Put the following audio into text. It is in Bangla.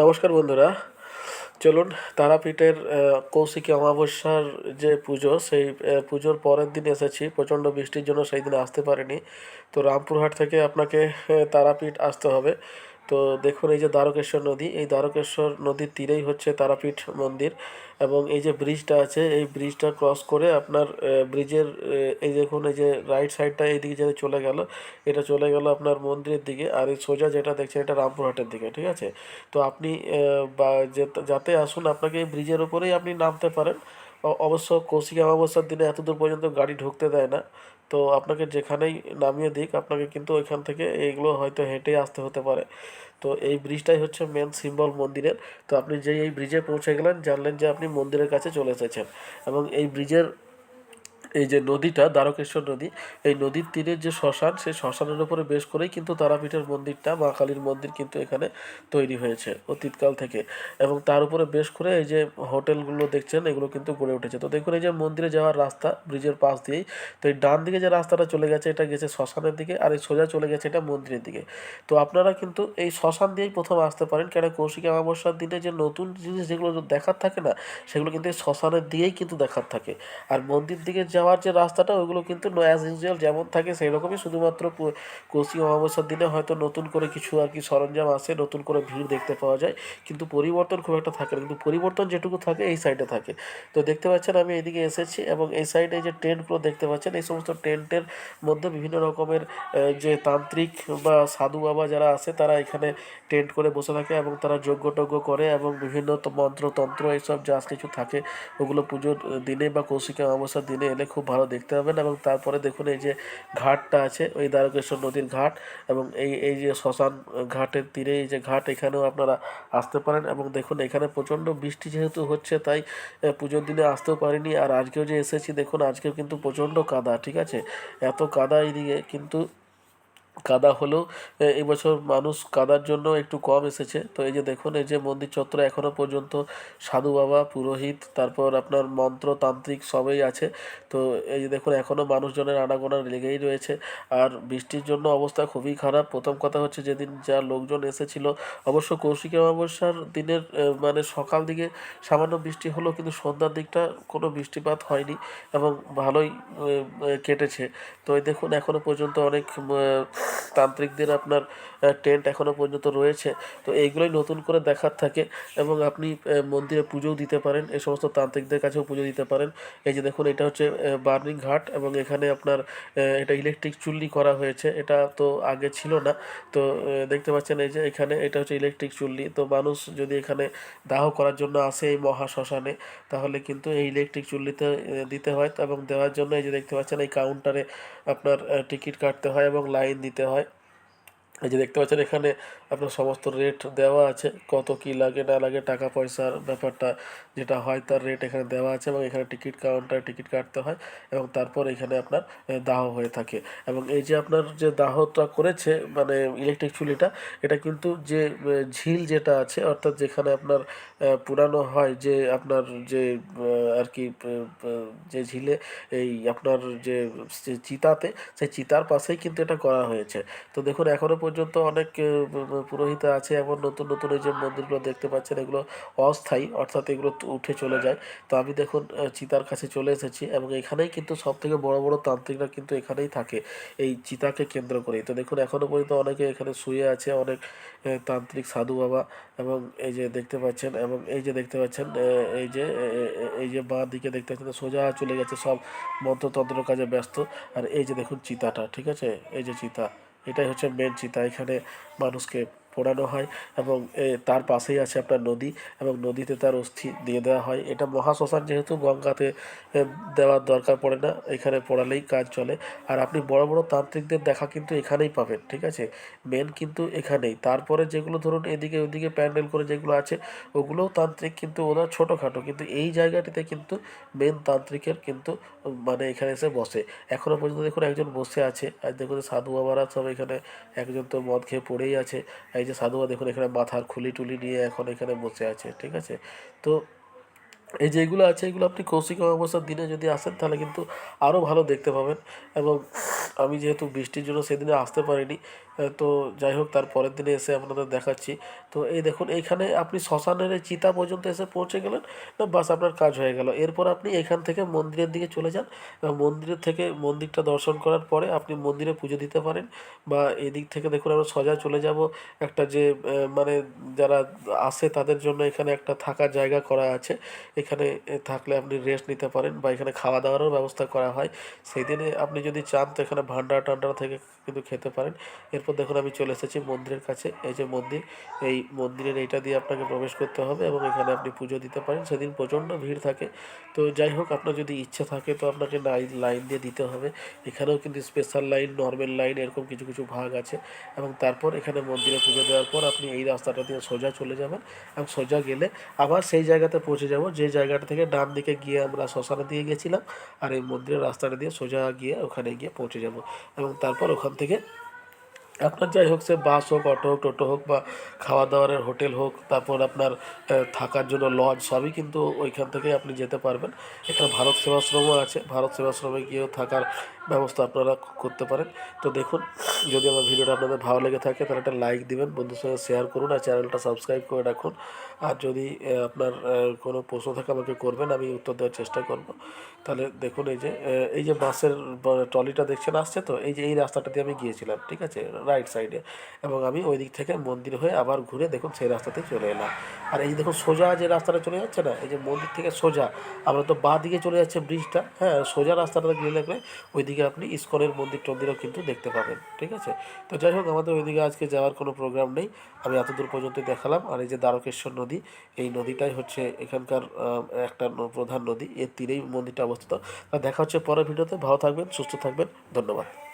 নমস্কার বন্ধুরা। চলুন তারাপীঠের কৌশিকী অমাবস্যার যে পুজো, সেই পুজোর পরের দিন এসেছি। প্রচণ্ড বৃষ্টির জন্য সেই দিন আসতে পারিনি। তো রামপুরহাট থেকে আপনাকে তারাপীঠ আসতে হবে। তো দেখুন, এই যে দ্বারকেশ্বর নদী, এই দ্বারকেশ্বর নদীর তীরেই হচ্ছে তারাপীঠ মন্দির এবং এই যে ব্রিজটা আছে, এই ব্রিজটা ক্রস করে আপনার ব্রিজের এই দেখুন, এই যে রাইট সাইডটা এইদিকে যেতে চলে গেল। এটা চলে গেল আপনার মন্দিরের দিকে আর এই সোজা যেটা দেখছেন এটা রামপুরহাটের দিকে, ঠিক আছে? তো আপনি বা যাতে আসুন, আপনাকে এই ব্রিজের ওপরেই আপনি নামতে পারেন। অবশ্য কৌশিক অমাবস্যার দিনে এত দূর পর্যন্ত গাড়ি ঢুকতে দেয় না। তো আপনাকে যেখানেই নামিয়ে দিক, আপনাকে কিন্তু ওইখান থেকে এইগুলো হয়তো হেঁটে আসতে হতে পারে। তো এই ব্রিজটাই হচ্ছে মেন সিম্বল মন্দিরের। তো আপনি যেই এই ব্রিজে পৌঁছে গেলেন, জানলেন যে আপনি মন্দিরের কাছে চলে এসেছেন। এবং এই ব্রিজের এই যে নদীটা, দ্বারকেশ্বর নদী, এই নদীর তীরের যে শ্মশান, সেই শ্মশানের উপরে বেশ করেই কিন্তু তারাপীঠের মন্দিরটা, মা কালীর মন্দির কিন্তু এখানে তৈরি হয়েছে অতীতকাল থেকে। এবং তার উপরে বেশ করে এই যে হোটেলগুলো দেখছেন, এগুলো কিন্তু গড়ে উঠেছে। তো দেখুন, এই যে মন্দিরে যাওয়ার রাস্তা, ব্রিজের পাশ দিয়েই, তো এই ডান দিকে যে রাস্তাটা চলে গেছে, এটা গেছে শ্মশানের দিকে, আর এই সোজা চলে গেছে এটা মন্দিরের দিকে। তো আপনারা কিন্তু এই শ্মশান দিয়েই প্রথম আসতে পারেন কেন কৌশিকী অমাবস্যার দিনে যে নতুন জিনিস যেগুলো দেখার থাকে না, সেগুলো কিন্তু এই শ্মশানের দিয়েই কিন্তু দেখার থাকে। আর মন্দির দিকে যাওয়ার যে রাস্তাটা ওইগুলো কিন্তু অ্যাজ ইউজুয়াল যেমন থাকে সেই রকমই শুধুমাত্র কৌ- কৌশিক অমাবস্যার দিনে হয়তো নতুন করে কিছু আর কি সরঞ্জাম আসে, নতুন করে ভিড় দেখতে পাওয়া যায়। কিন্তু পরিবর্তন খুব একটা থাকে না। কিন্তু পরিবর্তন যেটুকু থাকে, এই সাইডে থাকে। তো দেখতে পাচ্ছেন আমি এদিকে এসেছি এবং এই সাইডে যে টেন্টগুলো দেখতে পাচ্ছেন, এই সমস্ত টেন্টের মধ্যে বিভিন্ন রকমের যে তান্ত্রিক বা সাধু বাবা যারা আছে তারা এখানে টেন্ট করে বসে থাকে এবং তারা যজ্ঞ টজ্ঞ করে এবং বিভিন্ন তো মন্ত্র তন্ত্র এইসব যা কিছু থাকে, ওগুলো পুজোর দিনে বা কৌশিকী অমাবস্যার দিনে এলে খুব ভালো দেখতে পাবেন এবং তারপরে দেখুন এই যে ঘাটটা আছে, ওই দ্বারকেশ্বর নদীর ঘাট এবং এই এই যে শ্মশান ঘাটের তীরে এই যে ঘাট, এখানেও আপনারা আসতে পারেন এবং দেখুন এখানে প্রচণ্ড বৃষ্টি যেহেতু হচ্ছে তাই পুজোর দিনে আসতেও পারিনি আর আজকেও যে এসেছি দেখুন আজকেও কিন্তু প্রচণ্ড কাদা, ঠিক আছে? এত কাদা এইদিকে কিন্তু কাদা হলেও এবছর মানুষ কাদার জন্য একটু কম এসেছে। তো এই যে দেখুন, এই যে মন্দির চত্বরে এখনও পর্যন্ত সাধু বাবা, পুরোহিত, তারপর আপনার মন্ত্র, তান্ত্রিক সবই আছে। তো এই যে দেখুন এখনও মানুষজনের আনাগোনা লেগেই রয়েছে। আর বৃষ্টির জন্য অবস্থা খুবই খারাপ। প্রথম কথা হচ্ছে যেদিন যা লোকজন এসেছিল, অবশ্য কৌশিকী অমাবস্যার দিনের মানে সকাল দিকে সামান্য বৃষ্টি হলো কিন্তু সন্ধ্যার দিকটা কোনো বৃষ্টিপাত হয়নি এবং ভালোই কেটেছে। তো এই দেখুন এখনও পর্যন্ত অনেক তান্ত্রিকদের আপনার টেন্ট এখনও পর্যন্ত রয়েছে। তো এইগুলোই নতুন করে দেখার থাকে এবং আপনি মন্দিরে পুজোও দিতে পারেন এই সমস্ত তান্ত্রিকদের কাছেও পুজো দিতে পারেন। এই যে দেখুন, এটা হচ্ছে বার্নিং ঘাট এবং এখানে আপনার এটা ইলেকট্রিক চুল্লি করা হয়েছে। এটা তো আগে ছিল না। তো দেখতে পাচ্ছেন এই যে এখানে এটা হচ্ছে ইলেকট্রিক চুল্লি। তো মানুষ যদি এখানে দাহ করার জন্য আসে এই মহা শ্মশানে, তাহলে কিন্তু এই ইলেকট্রিক চুল্লিতে দিতে হয় এবং দেওয়ার জন্য এই যে দেখতে পাচ্ছেন, এই কাউন্টারে আপনার টিকিট কাটতে হয় এবং লাইন দিতে হয়। এই যে দেখতে পাচ্ছেন এখানে আপনার সমস্ত রেট দেওয়া আছে, কত কি লাগে, না লাগে, টাকা পয়সার ব্যাপারটা যেটা হয় তার রেট এখানে দেওয়া আছে এবং এখানে টিকিট কাউন্টারে টিকিট কাটতে হয় এবং তারপর এখানে আপনার দাহ হয়ে থাকে। এবং এই যে আপনার যে দাহটা করেছে মানে ইলেকট্রিক চুলিটা, এটা কিন্তু যে ঝিল যেটা আছে, অর্থাৎ যেখানে আপনার পুরানো হয় যে আপনার যে আর কি যে ঝিলে এই আপনার যে চিতাতে, সেই চিতার পাশেই কিন্তু এটা করা হয়েছে। তো দেখুন, এখনও পর্যন্ত অনেক পুরোহিত আছে। এমন নতুন নতুন এই যে মন্দিরগুলো দেখতে পাচ্ছেন, এগুলো অস্থায়ী, অর্থাৎ এগুলো উঠে চলে যায়। তো আমি দেখুন চিতার কাছে চলে এসেছি এবং এখানেই কিন্তু সব থেকে বড় বড় তান্ত্রিকরা কিন্তু এখানেই থাকে, এই চিতাকে কেন্দ্র করে তো দেখুন, এখনও পর্যন্ত অনেকে এখানে শুয়ে আছে, অনেক তান্ত্রিক সাধু বাবা এবং এই যে দেখতে পাচ্ছেন, এবং এই যে দেখতে পাচ্ছেন এই যে এই যে বাঁ দিকে দেখতে পাচ্ছেন সোজা চলে গেছে, সব মন্ত্রতন্ত্র কাজে ব্যস্ত। আর এই যে দেখুন, চিতাটা, ঠিক আছে? এই যে চিতা। এটাই হচ্ছে মেন চিন্তা। এখানে মানুষকে পোড়ানো হয় এবং তার পাশেই আছে আপনার নদী এবং নদীতে তার অস্থি দিয়ে দেওয়া হয়। এটা মহাশ্মশান যেহেতু গঙ্গাতে দেওয়ার দরকার পড়ে না, এখানে পোড়ালেই কাজ চলে। আর আপনি বড় বড় তান্ত্রিকদের দেখা কিন্তু এখানেই পাবেন, ঠিক আছে? মেন কিন্তু এখানেই। তারপরে যেগুলো ধরুন এদিকে ওদিকে প্যান্ডেল করে যেগুলো আছে, ওগুলোও তান্ত্রিক কিন্তু ওরা ছোটোখাটো। কিন্তু এই জায়গাটিতে কিন্তু মেন তান্ত্রিকের কিন্তু মানে এখানে এসে বসে। এখনও পর্যন্ত দেখুন একজন বসে আছে। আর দেখুন সাধু বাবারা সব এখানে, একজন তো মদ খেয়ে পড়েই আছে। যে সাধু বাবা দেখুন এখানে মাথার খুলি টুলি নিয়ে এখন এখানে বসে আছে, ঠিক আছে? তো এই যে এগুলো আছে, এগুলো আপনি কৌশিক অমাবস্যার দিনে যদি আসেন, তাহলে কিন্তু আরও ভালো দেখতে পাবেন। এবং আমি যেহেতু বৃষ্টির জন্য সেদিনে আসতে পারিনি তো যাই হোক, তার পরের দিনে এসে আপনাদের দেখাচ্ছি। তো এই দেখুন, এইখানে আপনি শ্মশানের এই চিতা পর্যন্ত এসে পৌঁছে গেলেন, না, বাস আপনার কাজ হয়ে গেল। এরপর আপনি এখান থেকে মন্দিরের দিকে চলে যান। মন্দিরের থেকে, মন্দিরটা দর্শন করার পরে আপনি মন্দিরে পুজো দিতে পারেন বা এদিক থেকে দেখুন, আমরা সোজা চলে যাব। একটা যে মানে যারা আসে তাদের জন্য এখানে একটা থাকার জায়গা করা আছে। এখানে থাকলে আপনি রেস্ট নিতে পারেন বা এখানে খাওয়া দাওয়ারও ব্যবস্থা করা হয়। সেই দিনে আপনি যদি চান তো এখানে ভান্ডার টান্ডার থেকে কিন্তু খেতে পারেন। এরপর দেখুন, আমি চলে এসেছি মন্দিরের কাছে। এই যে মন্দির, এই মন্দিরের এইটা দিয়ে আপনাকে প্রবেশ করতে হবে এবং এখানে আপনি পুজো দিতে পারেন। সেদিন প্রচণ্ড ভিড় থাকে। তো যাই হোক, আপনার যদি ইচ্ছা থাকে তো আপনাকে লাইন দিয়ে দিতে হবে। এখানেও কিন্তু স্পেশাল লাইন নর্মাল লাইন এরকম কিছু কিছু ভাগ আছে। এবং তারপর এখানে মন্দিরে পুজো দেওয়ার পর আপনি এই রাস্তাটা দিয়ে সোজা চলে যাবেন এবং সোজা গেলে আবার সেই জায়গাতে পৌঁছে যাব। যে জায়গাটা থেকে ডান দিকে গিয়ে আমরা শ্মশানে দিয়ে গেছিলাম, আর এই মন্দিরের রাস্তাটা দিয়ে সোজা গিয়ে ওখানে গিয়ে পৌঁছে যাব। এবং তারপর ওখান থেকে আপনার যাই হোক, সে বাস হোক, অটো হোক, টোটো হোক বা খাওয়া দাওয়ারের হোটেল হোক, তারপর আপনার থাকার জন্য লজ, সবই কিন্তু ওইখান থেকে আপনি যেতে পারবেন। এখানে ভারত সেবাশ্রমও আছে। ভারত সেবাশ্রমে গিয়েও থাকার ব্যবস্থা আপনারা করতে পারেন। তো দেখুন, যদি আমার ভিডিওটা আপনাদের ভালো লেগে থাকে, তাহলে একটা লাইক দিবেন বন্ধুর সঙ্গে শেয়ার করুন আর চ্যানেলটা সাবস্ক্রাইব করে রাখুন। আর যদি আপনার কোনো প্রশ্ন থাকে আমাকে করবেন, আমি উত্তর দেওয়ার চেষ্টা করব। তাহলে দেখুন এই যে এই যে বাসের ট্রলিটা দেখছেন, আসছে তো? এই যে, এই রাস্তাটা দিয়ে আমি গিয়েছিলাম, ঠিক আছে? রাইট সাইডে এবং আমি ওই দিক থেকে মন্দির হয়ে আবার ঘুরে দেখুন সেই রাস্তাতেই চলে এলাম। আর এই যে দেখুন সোজা যে রাস্তাটা চলে যাচ্ছে না, এই যে মন্দির থেকে সোজা, আমরা তো বাঁ দিকে চলে যাচ্ছে ব্রিজটা হ্যাঁ সোজা রাস্তাটা গেলে পরে ওইদিকে আপনি ইস্কনের মন্দির টন্দিরও কিন্তু দেখতে পাবেন, ঠিক আছে? তো যাই হোক, আমাদের ওইদিকে আজকে যাওয়ার কোনো প্রোগ্রাম নেই। আমি এতদূর পর্যন্ত দেখালাম। আর এই যে দ্বারকেশ্বর নদী, এই নদীটাই হচ্ছে এখানকার একটা প্রধান নদী। এর তীরেই মন্দিরটা অবস্থিত। দেখা হচ্ছে পরের ভিডিওতে। ভালো থাকবেন, সুস্থ থাকবেন। ধন্যবাদ।